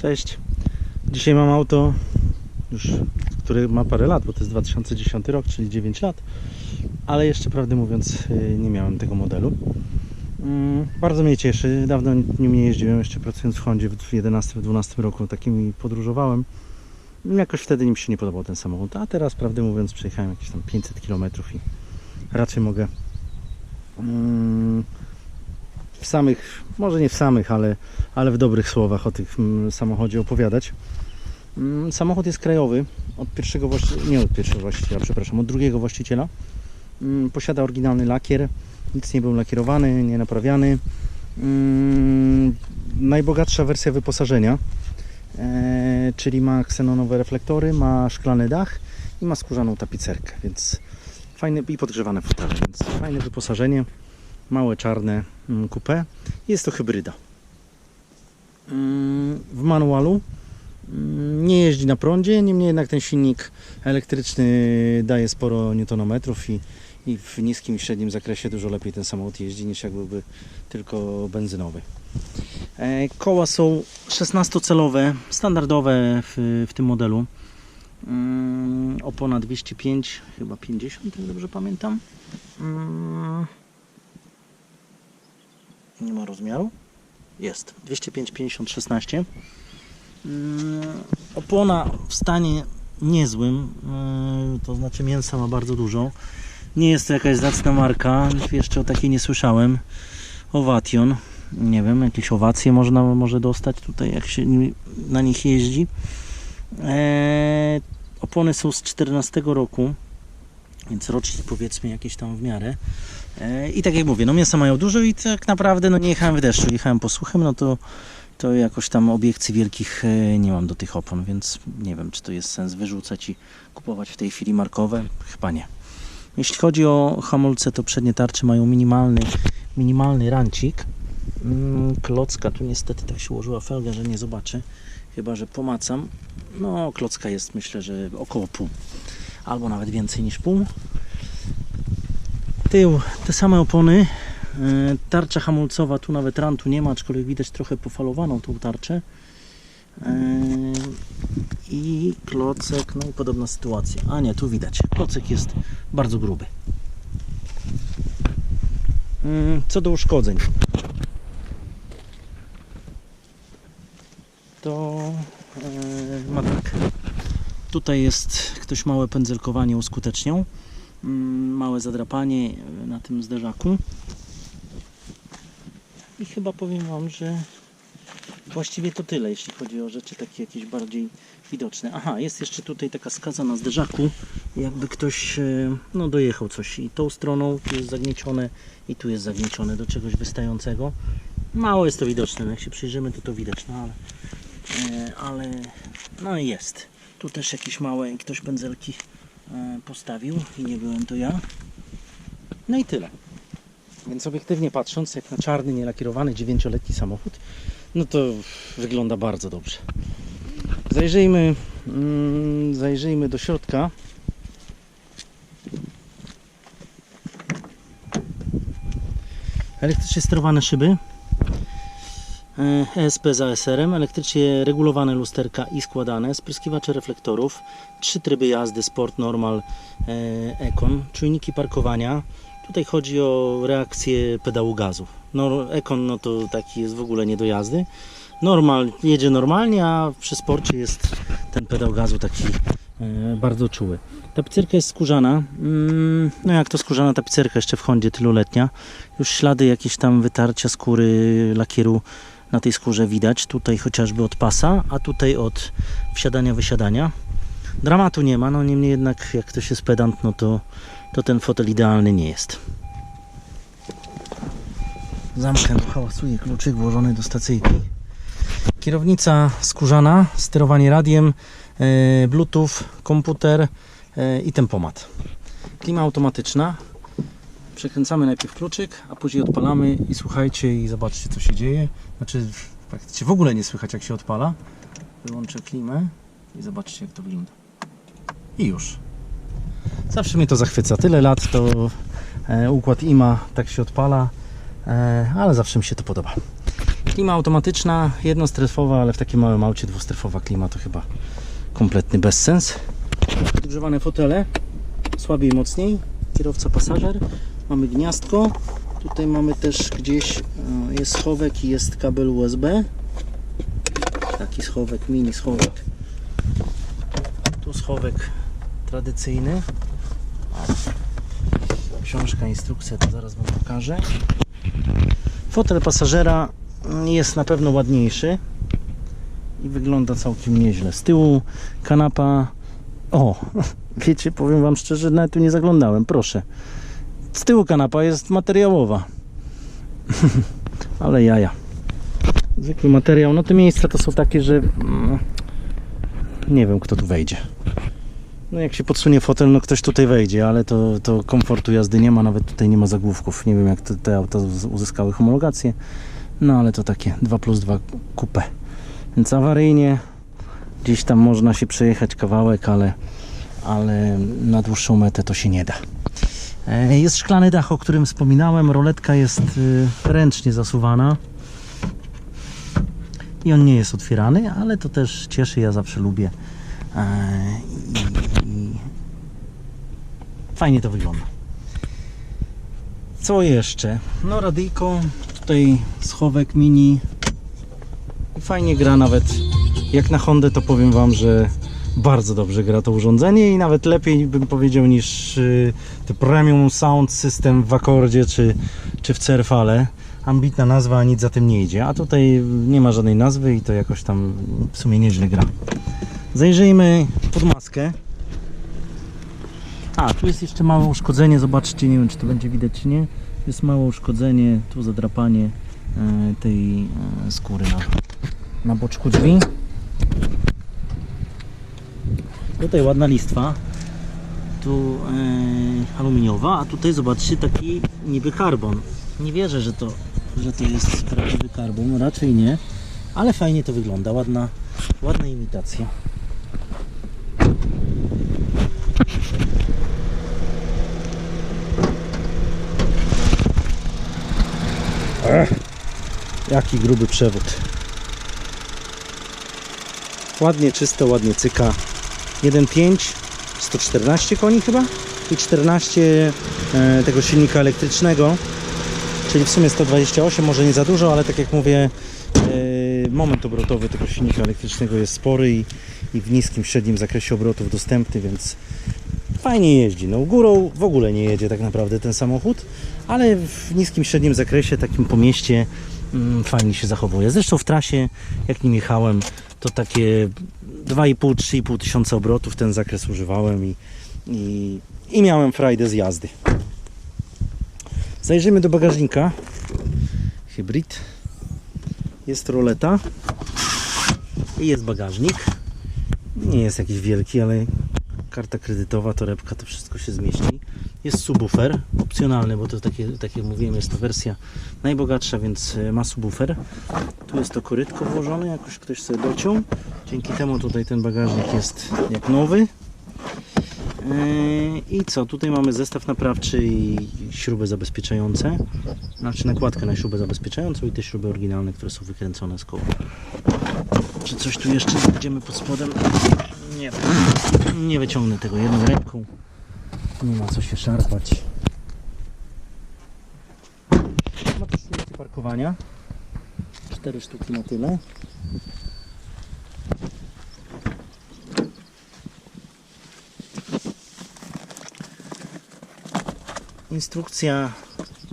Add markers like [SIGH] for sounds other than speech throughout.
Cześć. Dzisiaj mam auto, już, które ma parę lat, bo to jest 2010 rok, czyli 9 lat. Ale jeszcze prawdę mówiąc y, nie miałem tego modelu. Mm, Bardzo mnie cieszy. Dawno nim nie jeździłem, jeszcze pracując w Hondzie w 2011-2012 roku takimi podróżowałem. Jakoś wtedy mi się nie podobał ten samochód, a teraz prawdę mówiąc przejechałem jakieś tam 500 km i raczej mogę mm, w samych, może nie w samych, ale, ale w dobrych słowach o tym mm, samochodzie opowiadać. Mm, Samochód jest krajowy od pierwszego właściciela, nie od pierwszego właściciela, przepraszam, od drugiego właściciela. Mm, Posiada oryginalny lakier, nic nie był lakierowany, nie naprawiany. Najbogatsza wersja wyposażenia, e, czyli ma ksenonowe reflektory, ma szklany dach i ma skórzaną tapicerkę, więc fajne i podgrzewane fotele, więc fajne wyposażenie, małe czarne mm, coupé. Jest to hybryda. Mm, W manualu mm, nie jeździ na prądzie, niemniej jednak ten silnik elektryczny daje sporo newtonometrów i, i w niskim i średnim zakresie dużo lepiej ten samochód jeździ niż jak byłby tylko benzynowy. E, Koła są 16-celowe, standardowe w, w tym modelu. Opona 205, chyba 50, jak dobrze pamiętam. Nie ma rozmiaru? Jest. 205, 50, 16. Mm, Opona w stanie niezłym, yy, to znaczy mięsa ma bardzo dużo. Nie jest to jakaś zacna marka, jeszcze o takiej nie słyszałem. Ovation, nie wiem, jakieś owacje można może dostać tutaj, jak się na nich jeździ. Eee, opony są z 14 roku, więc rocznik powiedzmy jakieś tam w miarę. Eee, I tak jak mówię, no mięsa mają dużo i tak naprawdę no nie jechałem w deszczu, jechałem posłuchem, no to, to jakoś tam obiekcji wielkich e, nie mam do tych opon, więc nie wiem, czy to jest sens wyrzucać i kupować w tej chwili markowe. Chyba nie. Jeśli chodzi o hamulce, to przednie tarcze mają minimalny, minimalny rancik. Mm, Klocka, tu niestety tak się ułożyła felga, że nie zobaczę, chyba że pomacam. No, klocka jest myślę, że około pół, albo nawet więcej niż pół. Tył, te same opony. E, Tarcza hamulcowa, tu nawet rantu nie ma, aczkolwiek widać trochę pofalowaną tą tarczę. E, I klocek, no i podobna sytuacja. A nie, tu widać. Klocek jest bardzo gruby. Mm, Co do uszkodzeń, to e, ma tak. Tutaj jest ktoś małe pędzelkowanie uskuteczniał. Mm, Małe zadrapanie na tym zderzaku. I chyba powiem Wam, że właściwie to tyle, jeśli chodzi o rzeczy takie jakieś bardziej widoczne. Aha, jest jeszcze tutaj taka skaza na zderzaku, jakby ktoś e, no, dojechał coś i tą stroną tu jest zagniecione i tu jest zagniecione do czegoś wystającego. Mało jest to widoczne, no jak się przyjrzymy to to widać, no ale, e, ale no jest. Tu też jakieś małe, ktoś pędzelki e, postawił i nie byłem to ja. No i tyle. Więc obiektywnie patrząc, jak na czarny, nielakierowany, 9-letni samochód, no to wygląda bardzo dobrze. Zajrzyjmy, mm, zajrzyjmy do środka. Elektrycznie sterowane szyby. ESP za SR-em, elektrycznie regulowane lusterka i składane, spryskiwacze reflektorów, trzy tryby jazdy, Sport, Normal, Econ, czujniki parkowania. Tutaj chodzi o reakcję pedału gazu. No, Econ no to taki jest w ogóle nie do jazdy. Normal jedzie normalnie, a przy sporcie jest ten pedał gazu taki e, bardzo czuły. Tapicerka jest skórzana. Mm, no jak to skórzana tapicerka jeszcze w Hondzie tyluletnia. Już ślady jakieś tam wytarcia skóry, lakieru na tej skórze widać. Tutaj chociażby od pasa, a tutaj od wsiadania, wysiadania. Dramatu nie ma, no niemniej jednak jak ktoś jest pedant, no to, to ten fotel idealny nie jest. Zamknę, hałasuje kluczyk włożony do stacyjki. Kierownica skórzana, sterowanie radiem, e, bluetooth, komputer e, i tempomat. Klima automatyczna. Przekręcamy najpierw kluczyk, a później odpalamy i słuchajcie i zobaczcie co się dzieje. Znaczy praktycznie w ogóle nie słychać jak się odpala. Wyłączę klimę i zobaczcie jak to wygląda. I już. Zawsze mnie to zachwyca. Tyle lat to e, układ IMA tak się odpala, e, ale zawsze mi się to podoba. Klima automatyczna, jednostrefowa, ale w takim małym aucie dwustrefowa klima to chyba kompletny bezsens. Podgrzewane fotele, słabiej, mocniej. Kierowca, pasażer. Mamy gniazdko. Tutaj mamy też gdzieś, e, jest schowek i jest kabel USB. Taki schowek, mini schowek. Tu schowek tradycyjny. Książka, instrukcja, to zaraz Wam pokażę. Fotel pasażera jest na pewno ładniejszy i wygląda całkiem nieźle. Z tyłu kanapa. O, [LAUGHS] wiecie, powiem Wam szczerze, nawet tu nie zaglądałem, proszę. Z tyłu kanapa jest materiałowa. [LAUGHS] Ale jaja. Zwykły materiał. No te miejsca to są takie, że mm, nie wiem kto tu wejdzie. No jak się podsunie fotel, no ktoś tutaj wejdzie, ale to, to komfortu jazdy nie ma, nawet tutaj nie ma zagłówków. Nie wiem jak te, te auta uz- uzyskały homologację. No ale to takie 2 plus 2 coupe. Więc awaryjnie gdzieś tam można się przejechać kawałek, ale, ale na dłuższą metę to się nie da. E, Jest szklany dach, o którym wspominałem. Roletka jest y, ręcznie zasuwana. I on nie jest otwierany, ale to też cieszy, ja zawsze lubię. E, I, fajnie to wygląda. Co jeszcze? No radyjko, tutaj schowek mini. Fajnie gra nawet. Jak na Hondę to powiem Wam, że bardzo dobrze gra to urządzenie i nawet lepiej bym powiedział niż y, te Premium Sound System w akordzie czy, czy w Cerfale. Ambitna nazwa, nic za tym nie idzie. A tutaj nie ma żadnej nazwy i to jakoś tam w sumie nieźle gra. Zajrzyjmy pod maskę. A, tu jest jeszcze małe uszkodzenie, zobaczcie, nie wiem czy to będzie widać czy nie. Jest małe uszkodzenie, tu zadrapanie e, tej e, skóry na, na boczku drzwi. Tutaj ładna listwa. Tu e, aluminiowa, a tutaj zobaczcie taki niby karbon. Nie wierzę, że to, że to jest prawdziwy karbon, raczej nie, ale fajnie to wygląda, ładna, ładna imitacja. Ech, jaki gruby przewód. Ładnie czysto, ładnie cyka. 1.5, 114 koni chyba i 14 e, tego silnika elektrycznego, czyli w sumie 128, może nie za dużo, ale tak jak mówię, e, moment obrotowy tego silnika elektrycznego jest spory i, w niskim, średnim zakresie obrotów dostępny, więc fajnie jeździ. No górą w ogóle nie jedzie tak naprawdę ten samochód, ale w niskim, średnim zakresie, takim po mieście mm, fajnie się zachowuje. Zresztą w trasie, jak nim jechałem, to takie 2,5-3,5 tysiąca obrotów ten zakres używałem i, i, i miałem frajdę z jazdy. Zajrzymy do bagażnika. Hybrid. Jest roleta i jest bagażnik. Nie jest jakiś wielki, ale karta kredytowa, torebka, to wszystko się zmieści. Jest subwoofer, opcjonalny, bo to takie, tak jak mówiłem, jest to wersja najbogatsza, więc e, ma subwoofer. Tu jest to korytko włożone, jakoś ktoś sobie dociął. Dzięki temu tutaj ten bagażnik jest jak nowy. Eee, I co? Tutaj mamy zestaw naprawczy i śruby zabezpieczające. Znaczy nakładkę na śrubę zabezpieczającą i te śruby oryginalne, które są wykręcone z koła. Czy coś tu jeszcze znajdziemy pod spodem? Nie. Nie wyciągnę tego jedną ręką. Nie ma co się szarpać. Ma miejsce parkowania. Cztery sztuki na tyle. Instrukcja,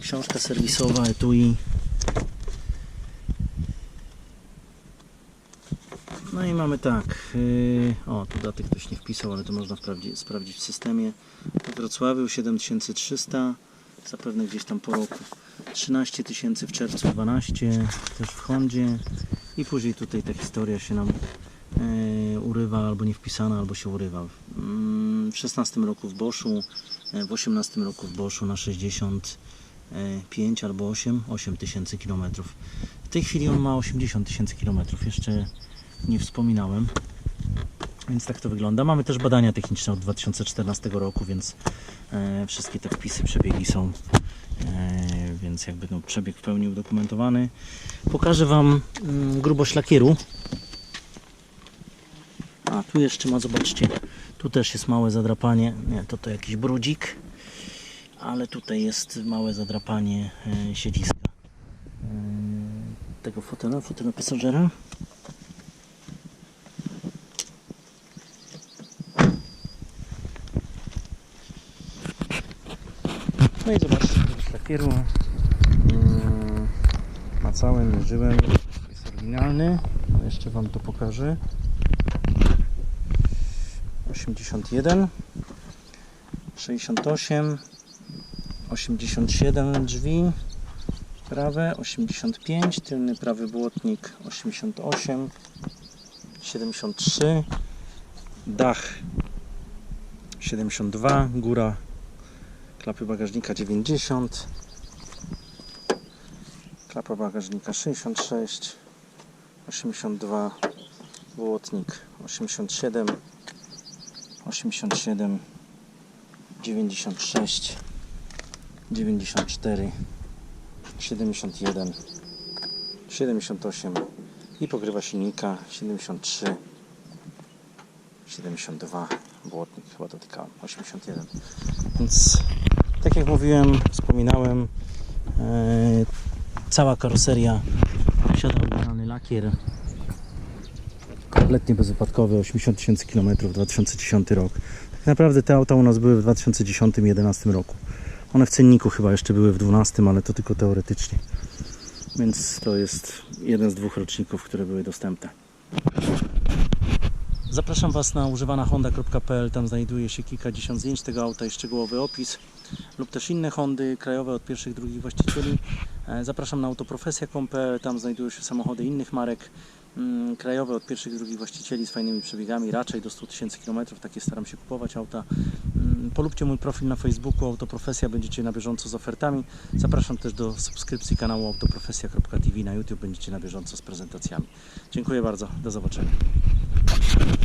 książka serwisowa, etui. No i mamy tak, yy, o tu daty ktoś nie wpisał, ale to można sprawdzi, sprawdzić w systemie. W Wrocławiu 7300, zapewne gdzieś tam po roku 13 tysięcy w czerwcu 12, też w Hondzie i później tutaj ta historia się nam yy, urywa albo nie wpisana, albo się urywa. Mm, W 16 roku w Boschu, e, w 18 roku w Boschu na 65 albo 8, 8 tysięcy kilometrów. W tej chwili on ma 80 tysięcy kilometrów, jeszcze nie wspominałem. Więc tak to wygląda. Mamy też badania techniczne od 2014 roku, więc e, wszystkie te wpisy, przebiegi są. E, więc jakby no, przebieg w pełni udokumentowany. Pokażę Wam mm, grubość lakieru. A tu jeszcze ma, zobaczcie, tu też jest małe zadrapanie. Nie, to to jakiś brudzik, ale tutaj jest małe zadrapanie e, siedziska e, tego fotela, fotela pasażera. No i zobaczcie, lakieru. Mm, Macałem, mierzyłem, jest oryginalny. No Jeszcze Wam to pokażę. 81 68 87 drzwi prawe 85 tylny prawy błotnik 88 73 dach 72 góra klapy bagażnika 90 klapa bagażnika 66 82 błotnik 87 87 96 94 71 78 i pokrywa silnika 73 72 błotnik chyba dotykałem 81 więc tak jak mówiłem wspominałem e, cała karoseria. Posiada oryginalny lakier. Kompletnie bezwypadkowy 80 tysięcy kilometrów 2010 rok. Tak naprawdę te auta u nas były w 2010-2011 roku. One w cenniku chyba jeszcze były w 12, ale to tylko teoretycznie. Więc to jest jeden z dwóch roczników, które były dostępne Zapraszam Was na używanahonda.pl, tam znajduje się kilkadziesiąt zdjęć tego auta i szczegółowy opis lub też inne Hondy krajowe od pierwszych, drugich właścicieli. E, Zapraszam na autoprofesja.pl, tam znajdują się samochody innych marek mm, krajowe od pierwszych, drugich właścicieli z fajnymi przebiegami, raczej do 100 tysięcy kilometrów, takie staram się kupować auta. Mm, Polubcie mój profil na Facebooku Autoprofesja, będziecie na bieżąco z ofertami. Zapraszam też do subskrypcji kanału autoprofesja.tv na YouTube, będziecie na bieżąco z prezentacjami. Dziękuję bardzo, do zobaczenia.